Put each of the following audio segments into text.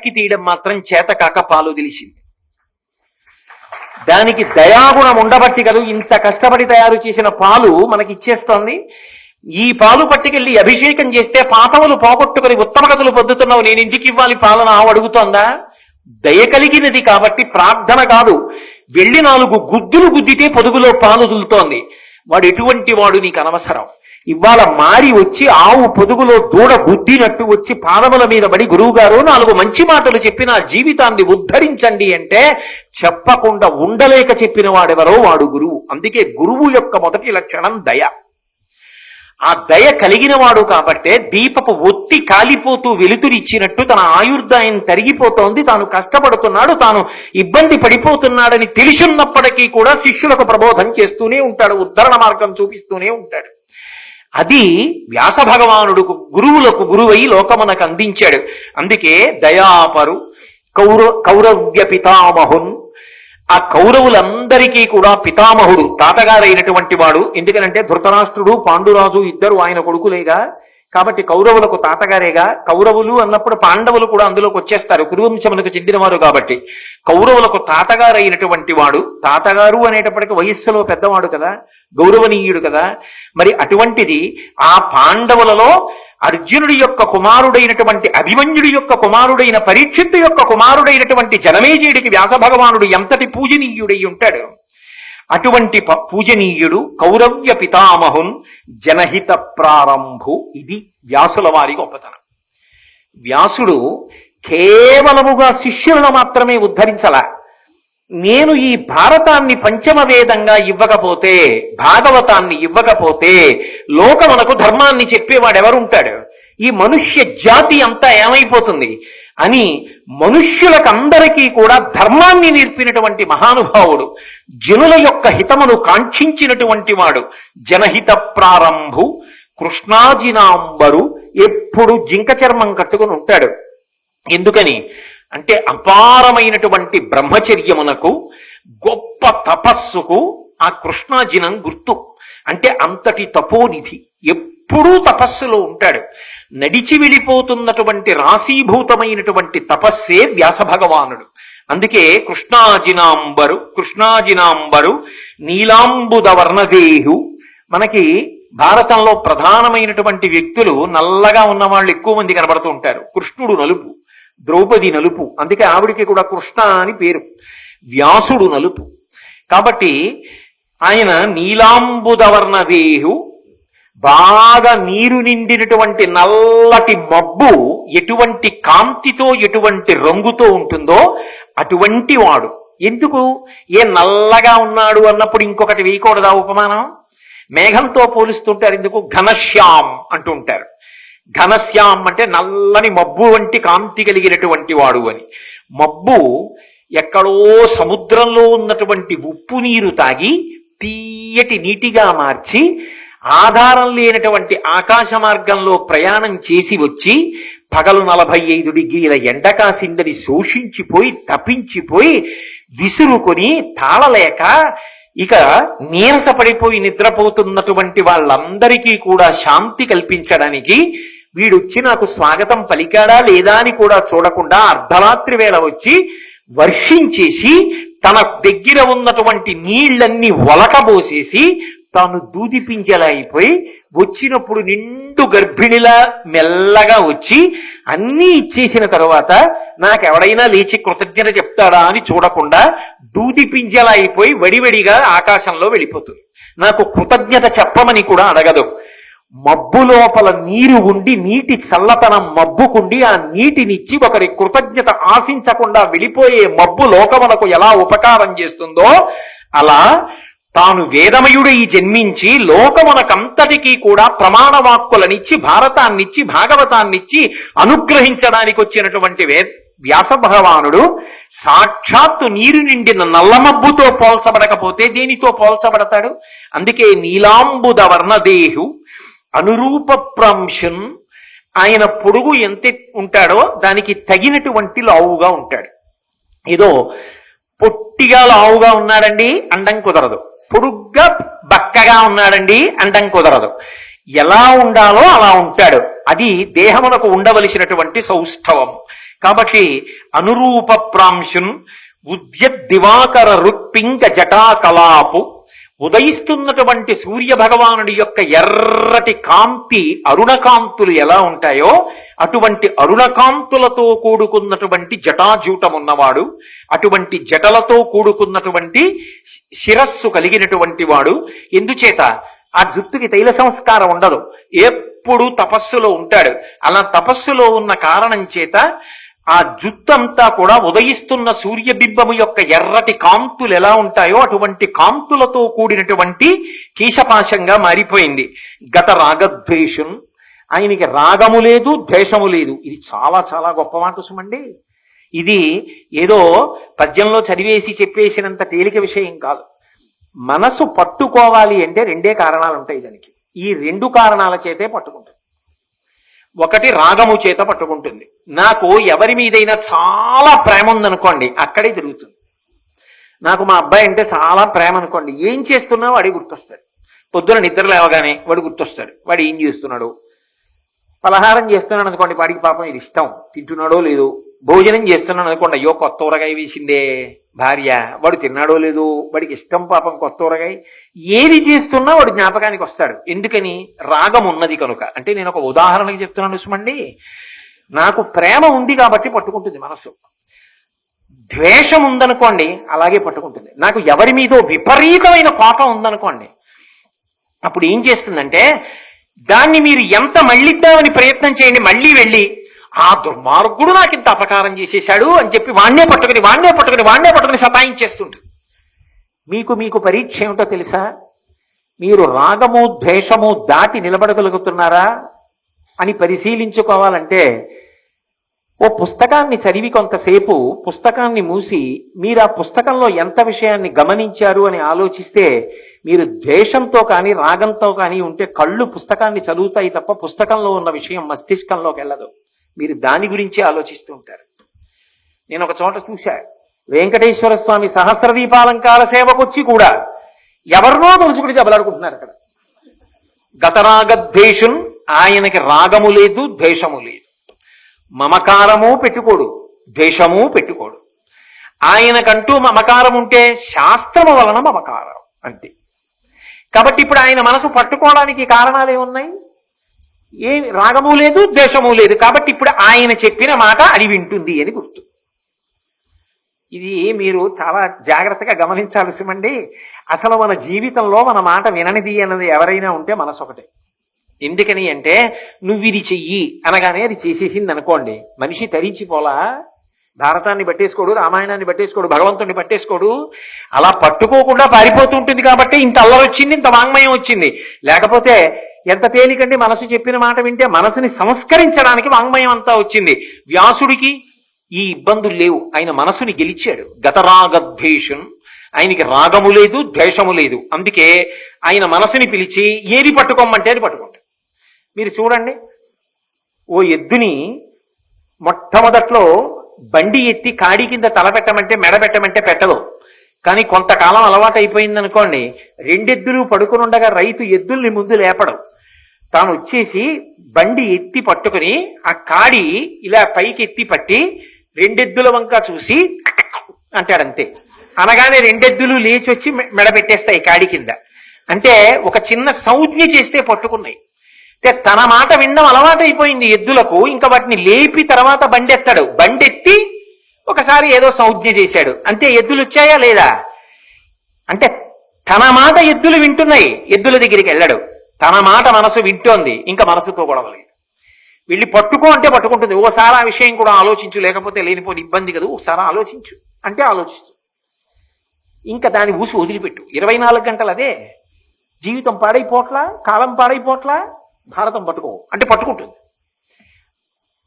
వెనక్కి తీయడం మాత్రం చేత కాక పాలు తెలిసింది. దానికి దయాగుణం ఉండబట్టి కదా ఇంత కష్టపడి తయారు చేసిన పాలు మనకి ఇచ్చేస్తోంది ఈ పాలు పట్టుకెళ్ళి అభిషేకం చేస్తే పాపములు పోగొట్టుకుని ఉత్తమ కథలు పొద్దుతున్నావు నేను ఇంటికి ఇవ్వాలి పాలన? ఆవు అడుగుతోందా? దయ కలిగినది కాబట్టి ప్రార్థన కాదు. వెళ్ళి నాలుగు గుద్దులు గుద్దితే పొదుగులో పాలు దులుతోంది వాడు ఎటువంటి వాడు నీకు అనవసరం. ఇవాళ మారి వచ్చి ఆవు పొదుగులో దూడ గుద్దినట్టు వచ్చి పాదముల మీద పడి గురువుగారు నాలుగు మంచి మాటలు చెప్పి నా జీవితాన్ని ఉద్ధరించండి అంటే చెప్పకుండా ఉండలేక చెప్పిన వాడెవరో వాడు గురువు. అందుకే గురువు యొక్క మొదటి లక్షణం దయ. ఆ దయ కలిగిన వాడు కాబట్టే దీపపు ఒత్తి కాలిపోతూ వెలుతురిచ్చినట్టు తన ఆయుర్దాయం తరిగిపోతోంది. తాను కష్టపడుతున్నాడు తాను ఇబ్బంది పడిపోతున్నాడని తెలిసున్నప్పటికీ కూడా శిష్యులకు ప్రబోధం చేస్తూనే ఉంటాడు ఉద్ధరణ మార్గం చూపిస్తూనే ఉంటాడు. అది వ్యాస భగవానుడు గురువులకు గురువై లోకమునకు అందించాడు. అందుకే దయాపరు కౌర కౌరవ్య పితామహున్. ఆ కౌరవులందరికీ కూడా పితామహుడు తాతగారైనటువంటి వాడు. ఎందుకనంటే ధృతరాష్ట్రుడు పాండురాజు ఇద్దరు ఆయన కొడుకులేగా. కాబట్టి కౌరవులకు తాతగారేగా కౌరవులు అన్నప్పుడు పాండవులు కూడా అందులోకి వచ్చేస్తారు. కురువంశములకు చెందినవారు కాబట్టి. కౌరవులకు తాతగారైనటువంటి వాడు తాతగారు అనేటప్పటికి వయస్సులో పెద్దవాడు కదా గౌరవనీయుడు కదా. మరి అటువంటిది ఆ పాండవులలో అర్జునుడి యొక్క కుమారుడైనటువంటి అభిమన్యుడి యొక్క కుమారుడైన పరీక్షిత్తు యొక్క కుమారుడైనటువంటి జనమేజయుడికి వ్యాస భగవానుడు ఎంతటి పూజనీయుడై ఉంటాడు? అటువంటి ప- పూజనీయుడు కౌరవ్య పితామహున్ జనహిత ప్రారంభు ఇది వ్యాసుల వారి గొప్పతనం. వ్యాసుడు కేవలముగా శిష్యులను మాత్రమే ఉద్ధరించల. నేను ఈ భారతాన్ని పంచమ వేదంగా ఇవ్వకపోతే భాగవతాన్ని ఇవ్వకపోతే లోకమునకు ధర్మాన్ని చెప్పేవాడెవరుంటాడు? ఈ మనుష్య జాతి అంతా ఏమైపోతుంది? అని మనుష్యులకందరికీ కూడా ధర్మాన్ని నేర్పినటువంటి మహానుభావుడు జనుల యొక్క హితమును కాంక్షించినటువంటి వాడు జనహిత ప్రారంభు కృష్ణాజినాంబరు ఎప్పుడు జింక చర్మం కట్టుకుని ఉంటాడు. ఎందుకని? అంటే అపారమైనటువంటి బ్రహ్మచర్యమునకు గొప్ప తపస్సుకు ఆ కృష్ణాజినం గుర్తు. అంటే అంతటి తపోనిధి. ఎప్పుడూ తపస్సులో ఉంటాడు. నడిచి వెళ్ళిపోతున్నటువంటి రాశీభూతమైనటువంటి తపస్సే వ్యాస భగవానుడు అందుకే కృష్ణాజినాంబరు కృష్ణాజినాంబరు నీలాంబుద వర్ణదేహు మనకి భారతంలో ప్రధానమైనటువంటి వ్యక్తులు నల్లగా ఉన్న వాళ్ళు ఎక్కువ మంది కనబడుతూ ఉంటారు. కృష్ణుడు నలుపు ద్రౌపది నలుపు అందుకే ఆవిడికి కూడా కృష్ణ అని పేరు. వ్యాసుడు నలుపు. కాబట్టి ఆయన నీలాంబుదవర్ణదేహు బాగా నీరు నిండినటువంటి నల్లటి మబ్బు ఎటువంటి కాంతితో ఎటువంటి రంగుతో ఉంటుందో అటువంటి వాడు. ఎందుకు? ఏ నల్లగా ఉన్నాడు అన్నప్పుడు ఇంకొకటి వేయకూడదా ఉపమానం? మేఘంతో పోలుస్తుంటారు ఎందుకు? ఘనశ్యాం అంటూ ఉంటారు ఘనశ్యాం అంటే నల్లని మబ్బు వంటి కాంతి కలిగినటువంటి వాడు అని. మబ్బు ఎక్కడో సముద్రంలో ఉన్నటువంటి ఉప్పు నీరు తాగి తీయటి నీటిగా మార్చి ఆధారం లేనటువంటి ఆకాశ మార్గంలో ప్రయాణం చేసి వచ్చి పగలు నలభై ఐదు డిగ్రీల ఎండ కాసిందని శోషించిపోయి తప్పించిపోయి విసురుకొని తాళలేక ఇక నీరసపడిపోయి నిద్రపోతున్నటువంటి వాళ్ళందరికీ కూడా శాంతి కల్పించడానికి వీడొచ్చి నాకు స్వాగతం పలికాడా లేదా అని కూడా చూడకుండా అర్ధరాత్రి వేళ వచ్చి వర్షించేసి తన దగ్గర ఉన్నటువంటి నీళ్ళన్నీ ఒలకబోసేసి తాను దూదిపించేలా అయిపోయి వచ్చినప్పుడు నిండు గర్భిణిలా మెల్లగా వచ్చి అన్నీ ఇచ్చేసిన తర్వాత నాకెవడైనా లేచి కృతజ్ఞత చెప్తాడా అని చూడకుండా దూదిపింజలా అయిపోయి వడివడిగా ఆకాశంలో వెళ్ళిపోతుంది. నాకు కృతజ్ఞత చెప్పమని కూడా అడగదు. మబ్బు లోపల నీరు ఉండి నీటి చల్లతనం మబ్బుకుండి ఆ నీటినిచ్చి ఒకరి కృతజ్ఞత ఆశించకుండా వెళ్ళిపోయే మబ్బు లోకమునకు ఎలా ఉపకారం చేస్తుందో అలా తాను వేదమయుడై జన్మించి లోకమునకంతటికీ కూడా ప్రమాణ వాక్కులనిచ్చి భారతాన్నిచ్చి భాగవతాన్నిచ్చి అనుగ్రహించడానికి వచ్చినటువంటి వే వ్యాస భగవానుడు సాక్షాత్తు నీరు నిండిన నల్లమబ్బుతో పోల్చబడకపోతే దేనితో పోల్చబడతాడు? అందుకే నీలాంబుద వర్ణదేహు అనురూప ప్రాంశన్ ఆయన పొడుగు ఎంత ఉంటాడో దానికి తగినటువంటి లావుగా ఉంటాడు. ఏదో పొట్టిగా లావుగా ఉన్నాడండి అండం కుదరదు. పొడుగ్గా బక్కగా ఉన్నాడండి అండం కుదరదు. ఎలా ఉండాలో అలా ఉంటాడు. అది దేహమునకు ఉండవలసినటువంటి సౌష్ఠవం. కాబట్టి అనురూప ప్రాంశున్ ఉద్య దివాకర రుక్పింగ జటాకలాపు ఉదయిస్తున్నటువంటి సూర్య భగవానుడి యొక్క ఎర్రటి కాంతి అరుణకాంతులు ఎలా ఉంటాయో అటువంటి అరుణకాంతులతో కూడుకున్నటువంటి జటాజూటం ఉన్నవాడు అటువంటి జటలతో కూడుకున్నటువంటి శిరస్సు కలిగినటువంటి వాడు. ఎందుచేత? ఆ జుత్తుకి తైల సంస్కారం ఉండదు. ఎప్పుడు తపస్సులో ఉంటాడు. అలా తపస్సులో ఉన్న కారణం చేత ఆ జుత్తంతా కూడా ఉదయిస్తున్న సూర్యబింబము యొక్క ఎర్రటి కాంతులు ఎలా ఉంటాయో అటువంటి కాంతులతో కూడినటువంటి కీశపాశంగా మారిపోయింది. గత రాగద్వేషం ఆయనకి రాగము లేదు ద్వేషము లేదు. ఇది చాలా చాలా గొప్ప మాట సుమండి. ఇది ఏదో పద్యంలో చదివేసి చెప్పేసినంత తేలిక విషయం కాదు. మనసు పట్టుకోవాలి అంటే రెండే కారణాలు ఉంటాయి దానికి. ఈ రెండు కారణాల చేతే పట్టుకుంటుంది. ఒకటి రాగము చేత పట్టుకుంటుంది. నాకు ఎవరి మీదైనా చాలా ప్రేమ ఉందనుకోండి అక్కడే తిరుగుతుంది. నాకు మా అబ్బాయి అంటే చాలా ప్రేమ అనుకోండి ఏం చేస్తున్నావు వాడి గుర్తొస్తాడు. పొద్దున నిద్ర లేవగానే వాడు గుర్తొస్తాడు వాడు ఏం చేస్తున్నాడు? పలహారం చేస్తున్నాడు అనుకోండి వాడికి పాపం ఇది ఇష్టం. తింటున్నాడో లేదో? భోజనం చేస్తున్నాడు అనుకోండి అయ్యో కొత్త ఊరగాయ వేసిందే. భార్య వాడు తిన్నాడో లేదో? వాడికి ఇష్టం పాపం కొత్త ఊరగాయ. ఏది చేస్తున్నా వాడు జ్ఞాపకానికి వస్తాడు. ఎందుకని? రాగం ఉన్నది కనుక. అంటే నేను ఒక ఉదాహరణకి చెప్తున్నాను సుమండి. నాకు ప్రేమ ఉంది కాబట్టి పట్టుకుంటుంది మనస్సు. ద్వేషం ఉందనుకోండి అలాగే పట్టుకుంటుంది. నాకు ఎవరి మీదో విపరీతమైన కోపం ఉందనుకోండి అప్పుడు ఏం చేస్తుందంటే దాన్ని మీరు ఎంత మళ్ళిద్దామని ప్రయత్నం చేయండి మళ్ళీ వెళ్ళి ఆ దుర్మార్గుడు నాకు ఇంత అపకారం చేసేశాడు అని చెప్పి వాణ్ణే పట్టుకుని వాణ్ణే పట్టుకుని వాణ్ణే పట్టుకుని సతాయించేస్తుంటుంది మీకు మీకు పరీక్ష ఏమిటో తెలుసా? మీరు రాగము ద్వేషము దాటి నిలబడగలుగుతున్నారా? అని పరిశీలించుకోవాలంటే ఓ పుస్తకాన్ని చదివి కొంతసేపు పుస్తకాన్ని మూసి మీరు ఆ పుస్తకంలో ఎంత విషయాన్ని గమనించారు అని ఆలోచిస్తే మీరు ద్వేషంతో కానీ రాగంతో కానీ ఉంటే కళ్ళు పుస్తకాన్ని చదువుతాయి తప్ప పుస్తకంలో ఉన్న విషయం మస్తిష్కంలోకి వెళ్ళదు. మీరు దాని గురించి ఆలోచిస్తూ ఉంటారు. నేను ఒక చోట చూశా వెంకటేశ్వర స్వామి సహస్రదీపాలంకార సేవకొచ్చి కూడా ఎవరినో తలుచుకుని దెబ్బలాడుకుంటున్నారు అక్కడ. గతరాగద్వేషం ఆయనకి రాగము లేదు ద్వేషము లేదు. మమకారము పెట్టుకోడు ద్వేషము పెట్టుకోడు. ఆయనకంటూ మమకారం ఉంటే శాస్త్రము వలన మమకారం అంతే. కాబట్టి ఇప్పుడు ఆయన మనసు పట్టుకోవడానికి కారణాలు ఏమున్నాయి? ఏ రాగము లేదు ద్వేషము లేదు. కాబట్టి ఇప్పుడు ఆయన చెప్పిన మాట అది వింటుంది అని గుర్తు. ఇది మీరు చాలా జాగ్రత్తగా గమనించాల్సిమండి అసలు మన జీవితంలో మన మాట విననిది అన్నది ఎవరైనా ఉంటే మనసు ఒకటే. ఎందుకని అంటే నువ్వు ఇది చెయ్యి అనగానే అది చేసేసింది అనుకోండి మనిషి తరించిపోలా భారతాన్ని పట్టేసుకోడు రామాయణాన్ని పట్టేసుకోడు భగవంతుడిని పట్టేసుకోడు అలా పట్టుకోకుండా పారిపోతుంటుంది కాబట్టి ఇంత అల్లరి వచ్చింది ఇంత వాంగ్మయం వచ్చింది. లేకపోతే ఎంత తేలికండి మనసు చెప్పిన మాట వింటే మనసుని సంస్కరించడానికి వాంగ్మయం అంతా వచ్చింది. వ్యాసుడికి ఈ ఇబ్బందులు లేవు. ఆయన మనసుని గెలిచాడు. గతరాగద్వేషం. ఆయనకి రాగము లేదు ద్వేషము లేదు. అందుకే ఆయన మనసుని పిలిచి ఏది పట్టుకోమంటే అది పట్టుకుంటాడు. మీరు చూడండి. ఓ ఎద్దుని మొట్టమొదట్లో బండి ఎత్తి కాడి కింద తల పెట్టమంటే మెడ పెట్టమంటే పెట్టదు. కానీ కొంతకాలం అలవాటు అయిపోయింది అనుకోండి రెండెద్దులు పడుకుని ఉండగా రైతు ఎద్దుల్ని ముందు లేపడం. తాను వచ్చేసి బండి ఎత్తి పట్టుకుని ఆ కాడి ఇలా పైకి ఎత్తి పట్టి రెండెద్దుల వంక చూసి అంటాడంతే అనగానే రెండెద్దులు లేచి వచ్చి మె- మెడ పెట్టేస్తాయి కాడి కింద. అంటే ఒక చిన్న సౌజ్ఞ చేస్తే పట్టుకున్నాయి. అంటే తన మాట వినడం అలవాటైపోయింది ఎద్దులకు. ఇంకా వాటిని లేపి తర్వాత బండెత్తాడు. బండెత్తి ఒకసారి ఏదో సంజ్ఞ చేశాడు. అంతే ఎద్దులు వచ్చాయా లేదా? అంటే తన మాట ఎద్దులు వింటున్నాయి. ఎద్దుల దగ్గరికి వెళ్ళాడు. తన మాట మనసు వింటోంది. ఇంకా మనసుతో గొడవలేదు వెళ్ళి పట్టుకో అంటే పట్టుకుంటుంది. ఓసారి ఆ విషయం కూడా ఆలోచించు. లేకపోతే లేనిపోని ఇబ్బంది కదా. ఒకసారి ఆలోచించు. అంటే ఆలోచించు ఇంకా దాని ఊసి వదిలిపెట్టు. ఇరవై నాలుగు గంటలు అదే జీవితం పాడైపోట్లా కాలం పాడైపోట్లా భారతం పట్టుకో అంటే పట్టుకుంటుంది.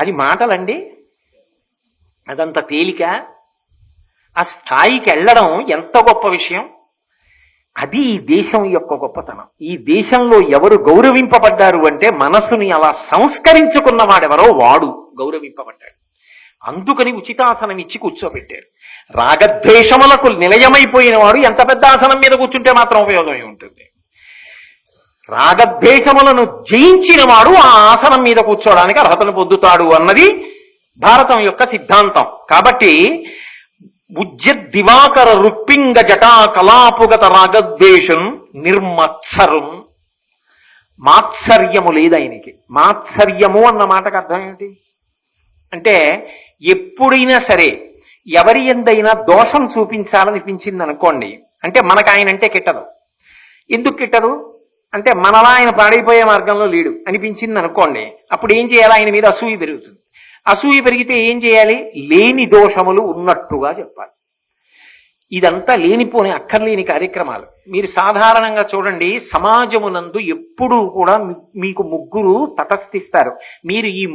అది మాటలండి. అదంత తేలిక. ఆ స్థాయికి వెళ్ళడం ఎంత గొప్ప విషయం? అది ఈ దేశం యొక్క గొప్పతనం. ఈ దేశంలో ఎవరు గౌరవింపబడ్డారు అంటే మనసుని అలా సంస్కరించుకున్న వాడెవరో వాడు గౌరవింపబడ్డాడు. అందుకని ఉచితాసనం ఇచ్చి కూర్చోబెట్టారు. రాగద్వేషములకు నిలయమైపోయిన వాడు ఎంత పెద్ద ఆసనం మీద కూర్చుంటే మాత్రం ఉపయోగమే ఉంటుంది రాగద్వేషములను జయించిన వాడు ఆ ఆసనం మీద కూర్చోవడానికి అర్హతను పొందుతాడు అన్నది భారతం యొక్క సిద్ధాంతం. కాబట్టి ఉజ్జ దివాకర జటా కలాపుగత రాగద్వేషం నిర్మత్సరం. మాత్సర్యము లేదు ఆయనకి. మాత్సర్యము అన్న మాటకు అర్థం ఏమిటి అంటే ఎప్పుడైనా సరే ఎవరి ఎందైనా దోషం చూపించాలనిపించింది అనుకోండి అంటే మనకు ఆయన అంటే కిట్టదు. ఎందుకు కిట్టదు? అంటే మనలా ఆయన పాడైపోయే మార్గంలో లేడు. అనిపించింది అనుకోండి అప్పుడు ఏం చేయాలి? ఆయన మీద అసూయ పెరుగుతుంది. అసూయ పెరిగితే ఏం చేయాలి? లేని దోషములు ఉన్నట్టుగా చెప్పాలి. ఇదంతా లేనిపోని అక్కర్లేని కార్యక్రమాలు. మీరు సాధారణంగా చూడండి సమాజమునందు ఎప్పుడూ కూడా మీకు ముగ్గురు తటస్థిస్తారు. మీరు ఈ